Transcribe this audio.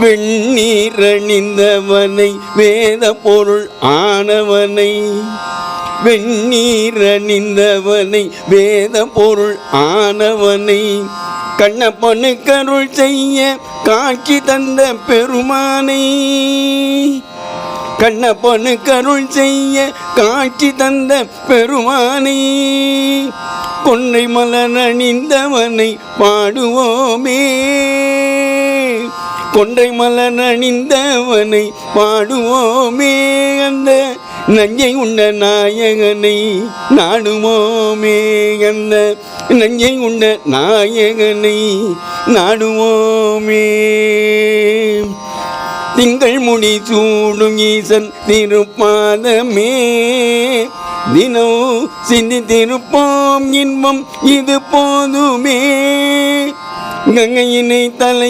வெண்ணீரணிந்தவனை வேத பொருள் ஆனவனை. வெண்ணீரணிந்தவனை வேத பொருள் ஆனவனை. கண்ணப்பனு கருள் செய்ய காட்சி தந்த பெருமானை. கண்ணப்பனு கருள் செய்ய காட்சி தந்த பெருமானை. கொன்னை மலன் அணிந்தவனை பாடுவோமே. கொன்றை மலர் அணிந்தவனை பாடுவோமே அந்த நஞ்சை உண்ட நாயகனை நாடுவோமே அந்த நஞ்சை உண்ட நாயகனை நாடுவோமே. திங்கள் முடி சூடும் ஈசன் திருப்பாதமே. தினம் சிந்தித்திருப்போம் இன்பம் இது போதுமே. கங்கையினை தலை